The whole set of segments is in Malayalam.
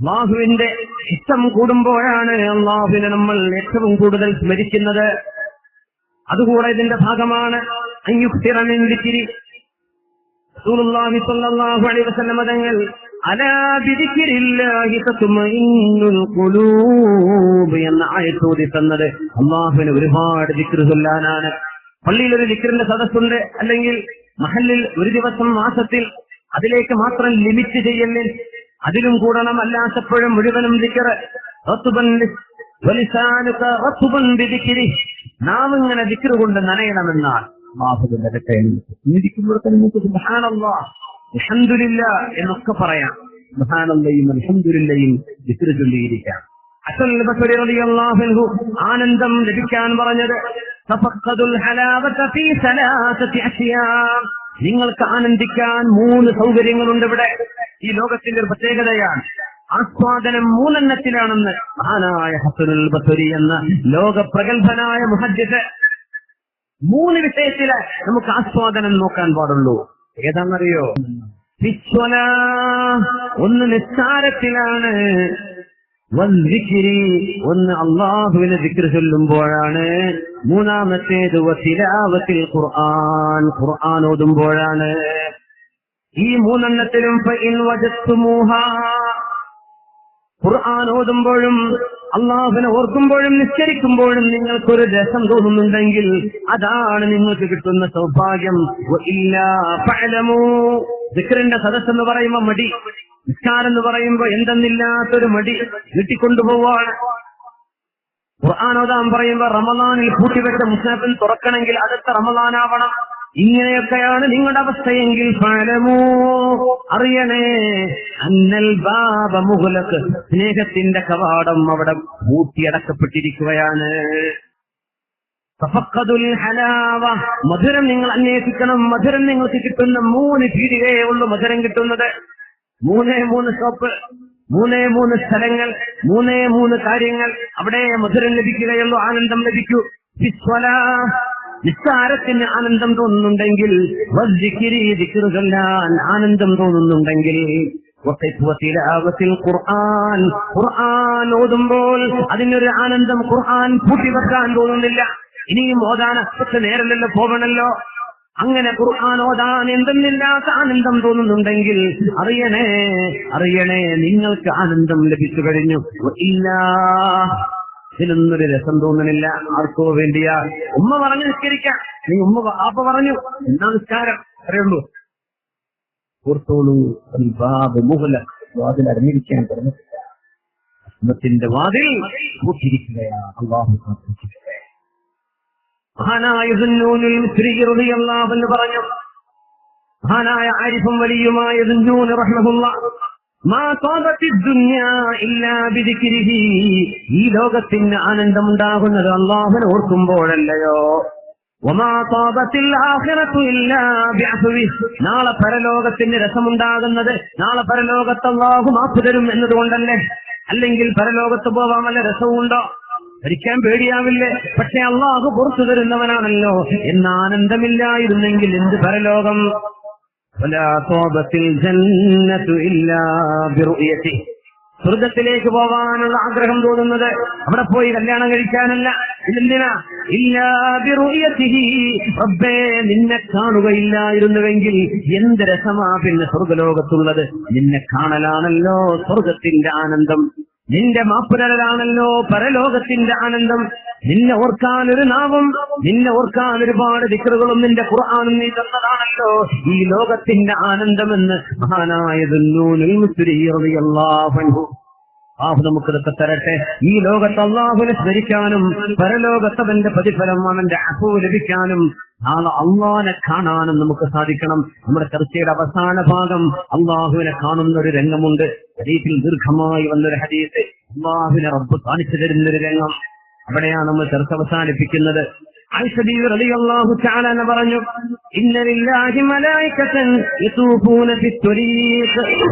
അള്ളാഹുവിന്റെ ഇഷ്ടം കൂടുമ്പോഴാണ് അള്ളാഹുവിനെ നമ്മൾ ഏറ്റവും കൂടുതൽ സ്മരിക്കുന്നത്. അതുകൂടെ ഇതിന്റെ ഭാഗമാണ് ഖുലൂബ് എന്ന ആയത്തോതി തന്നത് അള്ളാഹുവിന് ഒരുപാട് ദിക്ർ ചൊല്ലാനാണ്. പള്ളിയിൽ ഒരു ദിക്റിന്റെ സദസ്സുണ്ട്. അല്ലെങ്കിൽ മഹലിൽ ഒരു ദിവസം മാസത്തിൽ അതിലേക്ക് മാത്രം ലിമിറ്റ് ചെയ്യലിൽ അതിലും കൂടണം അല്ലാത്തപ്പോഴും മുഴുവനും ദിക്കറ് നാം ഇങ്ങനെ ദിക്ർ കൊണ്ട് സുബ്ഹാനല്ലാഹ് അൽഹംദുലില്ലാ എന്നൊക്കെ പറയാം. ആനന്ദം ലഭിക്കാൻ പറഞ്ഞത് നിങ്ങൾക്ക് ആനന്ദിക്കാൻ മൂന്ന് സൗകര്യങ്ങളുണ്ട് ഇവിടെ. ഈ ലോകത്തിന്റെ ഒരു പ്രത്യേകതയാണ്. ആസ്വാദനം മൂന്നെണ്ണത്തിലാണെന്ന് മഹാനായ ഹസനുൽ ബസരി എന്ന ലോക പ്രഗത്ഭനായ മുഹദ്ദിസ്. മൂന്ന് വിഷയത്തിൽ നമുക്ക് ആസ്വാദനം നോക്കാൻ പാടുള്ളൂ. ഏതാണെന്നറിയോ? ഫിസ്വല ഒന്ന് നിസ്സാരത്തിലാണ്. ഒന്ന് അള്ളാഹുവിനെ വിക്രി ചൊല്ലുമ്പോഴാണ്. മൂന്നാമത്തേത് ഖുർആൻ. ഖുർആൻ ഓതുമ്പോഴാണ്. ഈ മൂന്നെണ്ണത്തിലും ഖുർആൻ ഓതുമ്പോഴും അള്ളാഹുവിനെ ഓർക്കുമ്പോഴും നിശ്ചരിക്കുമ്പോഴും നിങ്ങൾക്കൊരു രസം തോന്നുന്നുണ്ടെങ്കിൽ അതാണ് നിങ്ങൾക്ക് കിട്ടുന്ന സൗഭാഗ്യം. ദിക്റിന്റെ സദസ് എന്ന് പറയുമ്പോ മടി. നിസ്കാരം എന്ന് പറയുമ്പോ എന്തെന്നില്ലാത്തൊരു മടി. കിട്ടിക്കൊണ്ടുപോവാണ് ഖുർആൻ ഓതാൻ പറയുമ്പോ റമദാനിൽ പൂട്ടിവെച്ച മുസ്ലിം തുറക്കണമെങ്കിൽ അടുത്ത റമദാനാവണം. ഇങ്ങനെയൊക്കെയാണ് നിങ്ങളുടെ അവസ്ഥയെങ്കിൽ ഫലമോ? അറിയണേ. അന്നൽ ബാബ മുഹുലക്ക് സ്നേഹത്തിന്റെ കവാടം അവിടെ പൂട്ടിയടക്കപ്പെട്ടിരിക്കുകയാണ്. മധുരം നിങ്ങൾ അന്വേഷിക്കണം. മധുരം നിങ്ങൾക്ക് കിട്ടുന്ന മൂന്ന് പീടികയേ ഉള്ളൂ മധുരം കിട്ടുന്നത്. മൂന്നേ മൂന്ന് ഷോപ്പ് മൂന്നേ മൂന്ന് സ്ഥലങ്ങൾ മൂന്നേ മൂന്ന് കാര്യങ്ങൾ. അവിടെ മധുരം ലഭിക്കുകയുള്ളൂ ആനന്ദം ലഭിക്കൂ. ഫിസ്വല നിസ്സാരത്തിന് ആനന്ദം തോന്നുന്നുണ്ടെങ്കിൽ ആനന്ദം തോന്നുന്നുണ്ടെങ്കിൽ ഖുർആൻ ഖുർആൻ ഓതുമ്പോൾ അതിനൊരു ആനന്ദം ഖുർആൻ പൂട്ടിവെക്കാൻ തോന്നുന്നില്ല. ഇനിയും ഓതാൻ കുറച്ച് നേരമല്ലോ പോകണല്ലോ? അങ്ങനെ ഖുർആൻ ഓതാൻ എന്തെന്നില്ലാത്ത ആനന്ദം തോന്നുന്നുണ്ടെങ്കിൽ അറിയണേ അറിയണേ നിങ്ങൾക്ക് ആനന്ദം ലഭിച്ചു കഴിഞ്ഞു. ഇല്ല ഇതിനൊന്നൊരു രസം തോന്നണില്ല. ആർക്കോ വേണ്ടിയാ. ഉമ്മ പറഞ്ഞു നിസ്കരിക്കാം. നീ ഉമ്മ ആപ്പ പറഞ്ഞു. എന്നാ നിസ്കാരം? അറിയുള്ളൂ ഓർത്തോളൂ വാതിൽ അടങ്ങിയിരിക്കാൻ പറഞ്ഞിട്ടില്ല അസ്മത്തിന്റെ വാതിൽ മഹാനായ പറഞ്ഞു. മഹാനായ ആരിഫും വലിയുമായ ഈ ലോകത്തിന് ആനന്ദം ഉണ്ടാകുന്നത് അള്ളാഹുവിനെ ഓർക്കുമ്പോഴല്ലയോ? നാളെ പരലോകത്തിന് രസമുണ്ടാകുന്നത് നാളെ പരലോകത്ത് അള്ളാഹു മാപ്പ് തരും എന്നതുകൊണ്ടല്ലേ? അല്ലെങ്കിൽ പരലോകത്ത് പോവാൻ വല്ല രസവുമുണ്ടോ? ഭരിക്കാൻ പേടിയാവില്ലേ? പക്ഷെ അള്ളാഹു പുറത്തു തരുന്നവനാണല്ലോ. എന്ന ആനന്ദമില്ലായിരുന്നെങ്കിൽ എന്ത് പരലോകം? സ്വർഗത്തിലേക്ക് പോകാനുള്ള ആഗ്രഹം തോന്നുന്നത് അവിടെ പോയി കല്യാണം കഴിക്കാനല്ല. ഇതെന്തിനാ? റബ്ബേ നിന്നെ കാണുകയില്ലായിരുന്നുവെങ്കിൽ എന്ത് രസമാ പിന്നെ സ്വർഗലോകത്തുള്ളത് നിന്നെ കാണലാണല്ലോ സ്വർഗത്തിന്റെ ആനന്ദം. നിന്റെ മാപ്പുരലാണല്ലോ പരലോകത്തിന്റെ ആനന്ദം. നിന്നെ ഓർക്കാൻ ഒരു നാവും നിന്നെ ഓർക്കാൻ ഒരുപാട് ദിക്കറുകളും നിന്റെ ഖുർആാനും നീ തന്നതാണല്ലോ. ഈ ലോകത്തിന്റെ ആനന്ദമെന്ന് മഹാനായ ആഹ് നമുക്കിതൊക്കെ തരട്ടെ. ഈ ലോകത്ത് അള്ളാഹുവിനെ സ്മരിക്കാനും പരലോകത്തവന്റെ പ്രതിഫലം അവന്റെ അപ്പു ലഭിക്കാനും നാളെ അള്ളാഹിനെ കാണാനും നമുക്ക് സാധിക്കണം. നമ്മുടെ ചർച്ചയുടെ അവസാന ഭാഗം അള്ളാഹുവിനെ കാണുന്ന ഒരു രംഗമുണ്ട്. ഹദീസിൽ ദീർഘമായി വന്നൊരു ഹദീസ്. അള്ളാഹുവിനെ റബ്ബ് കാണിച്ചു തരുന്നൊരു രംഗം. അവിടെയാണ് നമ്മൾ ചർച്ച അവസാനിപ്പിക്കുന്നത്. പറഞ്ഞു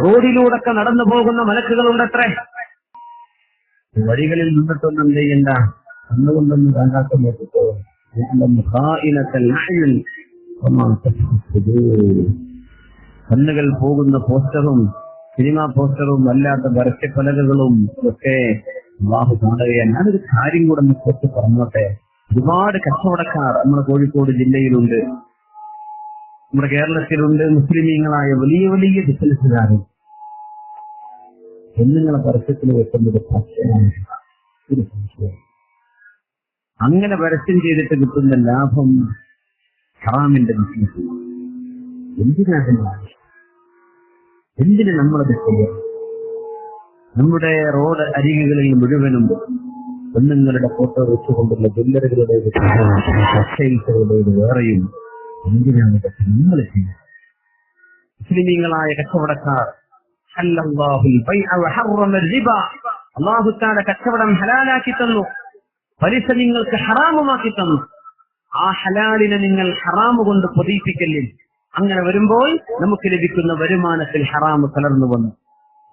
റോഡിലൂടെയൊക്കെ നടന്നു പോകുന്ന മലക്കുകളുണ്ടത്രേ. വഴികളിൽ നിന്നിട്ടൊന്നും ചെയ്യണ്ട. കണ്ണുകൊണ്ടൊന്നും കണ്ടാക്ക നോക്കിക്കോ കണ്ണുകൾ പോകുന്ന പോസ്റ്ററും സിനിമാ പോസ്റ്ററും അല്ലാത്ത പരസ്യപ്പലകകളും ഒക്കെ വിവാഹ കാണുകയാണ് ഞാനൊരു കാര്യം കൂടെ കുറച്ച് പറഞ്ഞോട്ടെ. ഒരുപാട് കച്ചവടക്കാർ നമ്മുടെ കോഴിക്കോട് ജില്ലയിലുണ്ട്. നമ്മുടെ കേരളത്തിലുണ്ട് മുസ്ലിമീങ്ങളായ വലിയ വലിയ ബിസിനസ്സുകാരും പെണ്ണുങ്ങളെ പരസ്യത്തിൽ വെക്കുന്നത് ഒരു അങ്ങനെ പരസ്യം ചെയ്തിട്ട് കിട്ടുന്ന ലാഭം ഹറാമിന്റെ ബിസിനസ് എന്തിനാണ് എന്തിനു നമ്മളത് ചെയ്യാം നമ്മുടെ റോഡ് അരികുകളിൽ മുഴുവനും പെണ്ണുങ്ങളുടെ ഫോട്ടോ വെച്ചുകൊണ്ടുള്ള ബില്ലറുകളുടേത് കസ്റ്റൈൽസുകളുടേത് വേറെയും എന്തിനാണ് ഇതൊക്കെ നമ്മൾ ചെയ്യുന്നത് മുസ്ലിമീങ്ങളായ കച്ചവടക്കാർ അള്ളാഹുക്കാരുടെ കച്ചവടം ഹലാലാക്കി തന്നു പലിശ നിങ്ങൾക്ക് ഹറാമുമാക്കി തന്നു. ആ ഹലാലിനെ നിങ്ങൾ ഹറാമുകൊണ്ട് പൊതിയിപ്പിക്കല്ലേ? അങ്ങനെ വരുമ്പോൾ നമുക്ക് ലഭിക്കുന്ന വരുമാനത്തിൽ ഹറാമ് കലർന്നു വന്നു.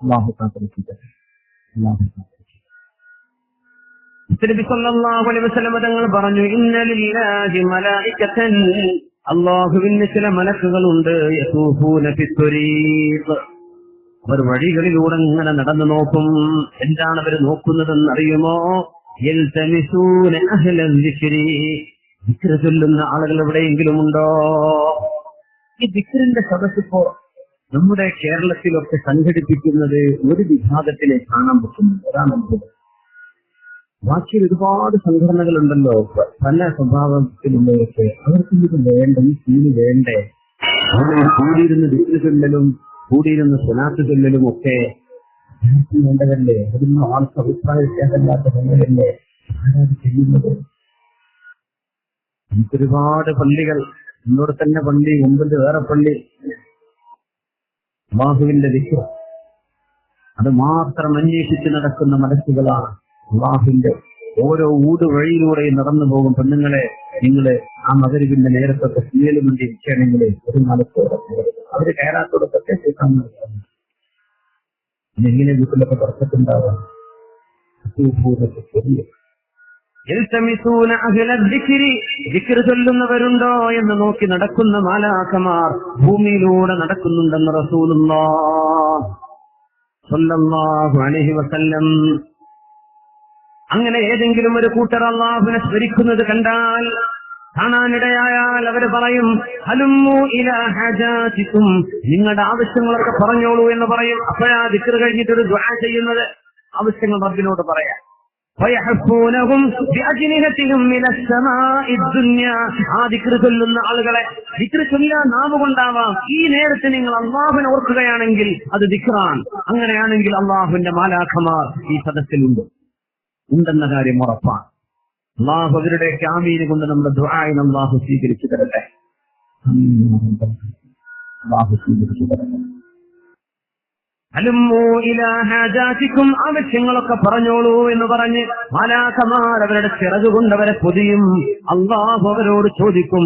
അള്ളാഹു തങ്ങൾ പറഞ്ഞു അള്ളാഹുവിന് ചില മലക്കുകളുണ്ട്. അവർ വഴികളിലൂടെ ഇങ്ങനെ നടന്നു നോക്കും. എന്താണ് അവർ നോക്കുന്നതെന്ന് അറിയുമോ? ചൊല്ലുന്ന ആളുകൾ എവിടെയെങ്കിലും ഉണ്ടോ? ഈ ദിക്കറിന്റെ സദസ്സിപ്പോ നമ്മുടെ കേരളത്തിലൊക്കെ സംഘടിപ്പിക്കുന്നത് ഒരു വിഭാഗത്തിലെ കാണാൻ പറ്റുന്നുണ്ട്. അതാണ് അത്ഭുതം ബാക്കി ഒരുപാട് സംഘടനകളുണ്ടല്ലോ. പല സ്വഭാവത്തിലുള്ളവരൊക്കെ അവർക്ക് ഇത് വേണ്ട ഈ സീന് വേണ്ടേ? അവിടെ കൂടിയിരുന്ന ചൊല്ലലും കൂടിയിരുന്ന സ്വനാത്ത് ചൊല്ലലും ഒക്കെ വേണ്ടതല്ലേ? അതൊന്നും ആൾക്ക് അഭിപ്രായ വ്യത്യാസമില്ലാത്ത സംഘടനല്ലേ ആരാണ് ചെയ്യുന്നത്? നമുക്കൊരുപാട് പള്ളികൾ ഇന്നോട് തന്നെ പള്ളി മുമ്പിൽ വേറെ പള്ളി. അള്ളാഹുവിന്റെ ദിശ അത് മാത്രം അന്വേഷിച്ച് നടക്കുന്ന മനസ്സുകളാണ് അള്ളാഹുവിന്റെ. ഓരോ ഊട് വഴിയിലൂടെയും നടന്നു പോകും പെണ്ണുങ്ങളെ നിങ്ങൾ ആ മകരിവിന്റെ നേരത്തെ വേണ്ടി ഇരിക്കുകയാണെങ്കിൽ ഒരു പോകരുത്. അവർ കയറാത്തോടൊക്കെ കേൾക്കാൻ എങ്ങനെ വീട്ടിലൊക്കെ ദിക്രി ദിക്ർ ചൊല്ലുന്നവരുണ്ടോ എന്ന് നോക്കി നടക്കുന്ന മാലാഖമാർ ഭൂമിയിലൂടെ നടക്കുന്നുണ്ടെന്ന് റസൂലുള്ളാഹ് അലൈഹി വസല്ലം. അങ്ങനെ ഏതെങ്കിലും ഒരു കൂട്ടർ അള്ളാഹുവിനെ സ്മരിക്കുന്നത് കണ്ടാൽ കാണാനിടയായാൽ അവർ പറയും ഹലുമു ഇല ഹജാതിക്കും നിങ്ങളുടെ ആവശ്യങ്ങളൊക്കെ പറഞ്ഞോളൂ എന്ന് പറയും. അപ്പോഴാ ദിക്ർ കഴിഞ്ഞിട്ടൊരു ദ്വാ ചെയ്യുന്നത്. ആവശ്യങ്ങൾ റബ്ബിനോട് പറയാം. ും വ്യാജിനിഹത്തിനും ആളുകളെ ദിക്റ് ചൊല്ലാൻ നാവ് ഈ നേരത്തെ നിങ്ങൾ അള്ളാഹുവിനെ ഓർക്കുകയാണെങ്കിൽ അത് ദിക്റാൻ അങ്ങനെയാണെങ്കിൽ അള്ളാഹുവിന്റെ മാലാഖമാർ ഈ സദസ്സിലുണ്ട്. ഉണ്ടെന്ന കാര്യം ഉറപ്പാണ്. അള്ളാഹു അവരുടെ ക്യാമീന് കൊണ്ട് നമ്മുടെ ദ്വായൻ അള്ളാഹു സ്വീകരിച്ചു തരട്ടെ. അള്ളാഹു സ്വീകരിച്ചു തരട്ടെ. അലുമ്മൂ ഇലാ ഹാജാതിക്കും ആവശ്യങ്ങളൊക്കെ പറഞ്ഞോളൂ എന്ന് പറഞ്ഞ് മാലാഖമാർ അവരുടെ ചിറക് കൊണ്ട് അവരെ പൊതിയും. അള്ളാഹു അവരോട് ചോദിക്കും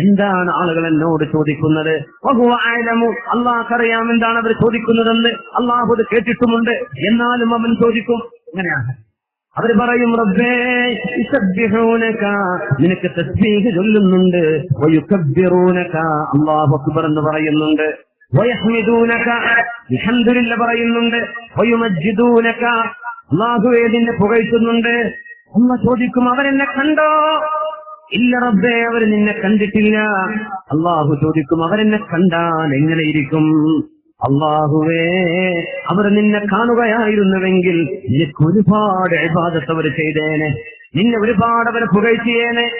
എന്താണ് ആളുകൾ എന്നോട് ചോദിക്കുന്നത്? അള്ളാഹ്ക്കറിയാം എന്താണ് അവർ ചോദിക്കുന്നതെന്ന് അള്ളാഹു കേട്ടിട്ടുമുണ്ട്. എന്നാലും അവൻ ചോദിക്കും അങ്ങനെയാണ് അവർ പറയും റബ്ബേ നിനക്ക് തസ്ബീഹ് ചൊല്ലുന്നുണ്ട്. അല്ലാഹു അക്ബർ എന്ന് പറയുന്നുണ്ട്. അൽഹംദുലില്ല പറയുന്നുണ്ട്. അല്ലാഹു നിന്നെ പുകഴ്ത്തുന്നുണ്ട്. അമ്മ ചോദിക്കും അവരെന്നെ കണ്ടോ? ഇല്ല റബ്ബേ അവർ നിന്നെ കണ്ടിട്ടില്ല. അള്ളാഹു ചോദിക്കും അവരെന്നെ കണ്ടാൽ എങ്ങനെ ഇരിക്കും? അള്ളാഹുവേ അവർ നിന്നെ കാണുകയായിരുന്നുവെങ്കിൽ നിനക്ക് ഒരുപാട് ഇബാദത്ത് അവർ ചെയ്തേനെ. നിന്നെ ഒരുപാട് അവർ പുകഴ്ത്തിയേനെ.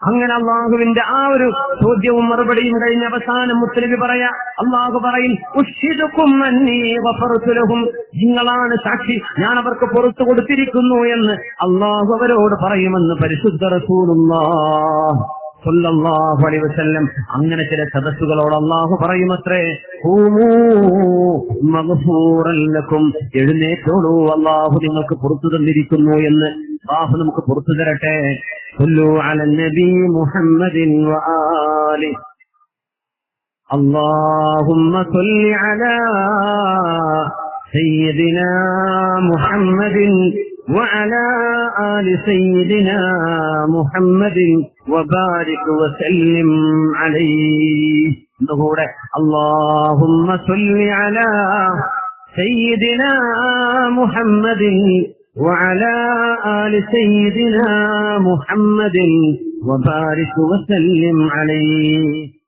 അങ്ങനെ അള്ളാഹുവിന്റെ ആ ഒരു ചോദ്യവും മറുപടിയും കഴിഞ്ഞ അവസാനം മുത്തലബി പറയാ അള്ളാഹു പറയും നിങ്ങളാണ് സാക്ഷി ഞാൻ അവർക്ക് പുറത്തു കൊടുത്തിരിക്കുന്നു എന്ന് അള്ളാഹു അവരോട് പറയുമെന്ന് പരിശുദ്ധ റസൂലുള്ളാഹ്. സല്ലല്ലാഹു അലൈഹി വസല്ലം അങ്ങനെ ചില സദസ്സുകളോട് അള്ളാഹു പറയുമത്രേ "ഖൂമൂ മഗ്ഫൂറൻ ലക്കും എഴുന്നേറ്റോളൂ അള്ളാഹു നിങ്ങൾക്ക് പുറത്തു തന്നിരിക്കുന്നു എന്ന് അള്ളാഹു നമുക്ക് പുറത്തു തരട്ടെ صلوا على النبي محمد وآله اللهم صل على سيدنا محمد وعلى آل سيدنا محمد وبارك وسلم عليه. نقول اللهم صل على سيدنا محمد وعلى آل سيدنا محمد وبارك وسلم عليه.